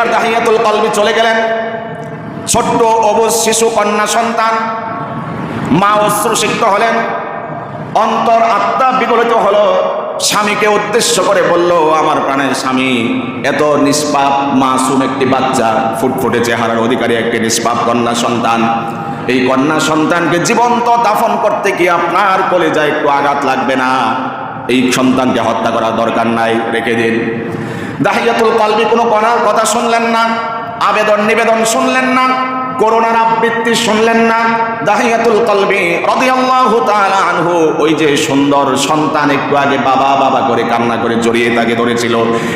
এবার দাহিয়াতুল কলবি চলে গেলেন। ছোট্ট অবুজ শিশু কন্যা সন্তান, মা অশ্রুসিক্ত হলেন। অন্তর আত্মা বিগলিত হলো। স্বামীকে উদ্দেশ্য করে বলল, আমার প্রাণের স্বামী, এত নিষ্পাপ, মাসুম একটি বাচ্চা, ফুটফুটে চেহারার অধিকারী একটি নিষ্পাপ কন্যা সন্তান। এই কন্যা সন্তানকে জীবন্ত দাফন করতে কি আপনার কলেজা একটু আঘাত লাগবে না। এই সন্তানকে হত্যা করার দরকার নাই, রেখে দিন। দাহিয়াতুল কলবি কোনো কথা শুনলেন না আবেদন নিবেদন শুনলেন না করোনার আবৃত্তি শুনলেন না? দাহিয়াতুল কলবি রাদিয়াল্লাহু তাআলা আনহু। ওই যে সুন্দর সন্তান একটু আগে বাবা বাবা করে কান্না করে জড়িয়ে তাকে ধরেছিল।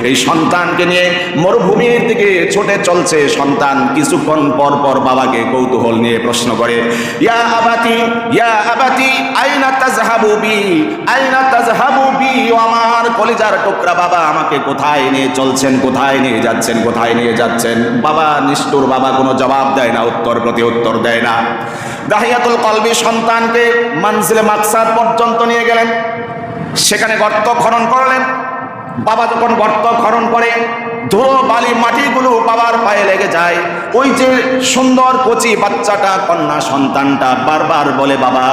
এই সন্তানকে নিয়ে মরুভূমির দিকে ছুটে চলছে সন্তান। কিছুক্ষণ পর পর বাবাকে কৌতূহল নিয়ে প্রশ্ন করে, ইয়া আবাতি ইয়া আবাতি, আইনা তাজহাবু বি, আইনা তাজহাবু বি আমার কলিজার টুকরা বাবা আমাকে কোথায় নিয়ে চলছেন, কোথায় নিয়ে যাচ্ছেন, কোথায় নিয়ে যাচ্ছেন? বাবা, নিষ্ঠুর বাবা কোনো জবাব দেয় না। উত্তর প্রতি উত্তর দেয় না। দাহিয়াতুল কলবি সন্তানকে মানজিলে মাকসাদ পর্যন্ত নিয়ে গেলেন। সেখানে গর্ত খনন করলেন। বাবা যখন গর্ত খনন করে, ধুলো বালি মাটিগুলো বাবার পায়ে লেগে যায়। ওই যে সুন্দর কচি বাচ্চাটা, কন্যা সন্তানটা বারবার বলে, বাবা,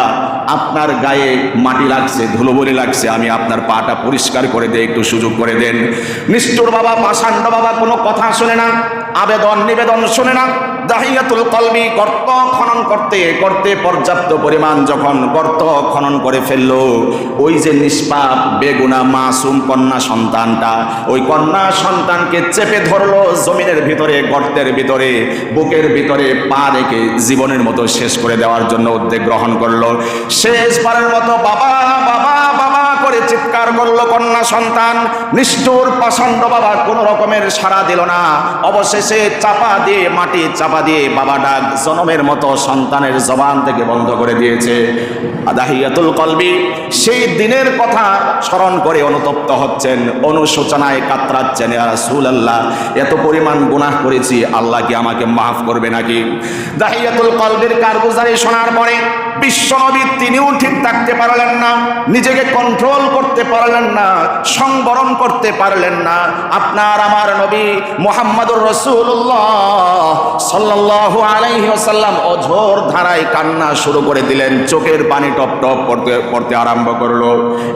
আপনার গায়ে মাটি লাগছে, ধুলো বলে লাগছে, আমি আপনার পাটা পরিষ্কার করে দিয়ে একটু সুযোগ করে দেন। নিষ্ঠুর বাবা, পাষাণ্ড বাবা কোনো কথা শোনে না। আবেদন নিবেদন শোনে না। দাহিয়াতুল কলবি গর্ত খনন করতে করতে পর্যাপ্ত পরিমাণ যখন গর্ত খনন করে ফেলল, ওই যে নিষ্পাপ বেগুনা মাসুম কন্যা সন্তানটা, ওই কন্যা সন্তানকে চেপে ধরলো জমিনের ভিতরে, গর্তের ভিতরে, বুকের ভিতরে পা রেখে জীবনের মতো শেষ করে দেওয়ার জন্য উদ্যোগ গ্রহণ করল। শেষবারের মতো বাবা চিৎকার করল কন্যা সন্তান, নিষ্ঠুর পাষণ্ড বাবা কোনো রকমের সাড়া দিল না। অবশেষে চাপা দিয়ে, মাটি চাপা দিয়ে বাবা ডাক জনমের মতো সন্তানের জবান থেকে বন্ধ করে দিয়েছে। দাহিয়াতুল কলবি সেই দিনের কথা স্মরণ করে অনুতপ্ত হচ্ছেন, অনুশোচনায় কাতরাচ্ছেন রাসূল আল্লাহ এত পরিমাণ গুনাহ করেছি, আল্লাহ কি আমাকে মাফ করবে নাকি? দাহিয়াতুল কলবির কারগুজারি শোনার পরে বিশ্বনবী তিনিও ঠিক থাকতে পারলেন না, নিজেকে কন্ট্রোল করতে পারলেন না, সংবরণ করতে পারলেন না। আপনার আমার নবী মোহাম্মদুর রসুল্লাহ সাল্লাল্লাহু আলাইহি ওয়াসাল্লাম অঝোর ধারায় কান্না শুরু করে দিলেন, চোখের পানি টপ টপ পড়তে পড়তে আরম্ভ করল।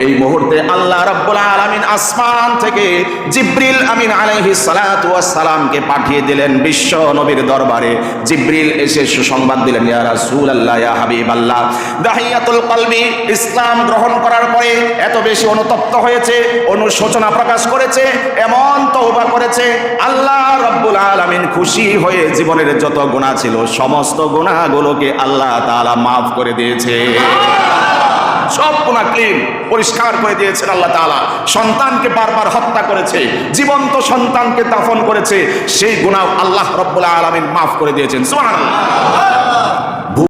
এই মুহূর্তে আল্লাহ রাব্বুল আলামিন আসমান থেকে জিব্রিল আমিন আলাইহি সালাতু সালামকে পাঠিয়ে দিলেন বিশ্ব নবীর দরবারে। জিব্রিল এসে সুসংবাদ দিলেন, ইয়া রাসূলুল্লাহ, ইয়া হাবিবাল্লাহ দাহিয়াতুল কলবি ইসলাম গ্রহণ করার পরে এত বেশি অনুতপ্ত হয়েছে, অনুশোচনা প্রকাশ করেছে, এমন তওবা করেছে, আল্লাহ রাব্বুল আলামিন খুশি হয়ে জীবনের যত গুনাহ ছিল, সমস্ত গুনাহগুলোকে আল্লাহ তাআলা মাফ করে দিয়েছে। সব গুণা ক্লিন পরিষ্কার করে দিয়েছেন আল্লাহ তাআলা। সন্তানকে বারবার হত্যা করেছে, জীবন্ত সন্তানকে দাফন করেছে, সেই গুনাহ আল্লাহ রব্বুল আলামিন মাফ করে দিয়েছেন। সুবহানাল্লাহ।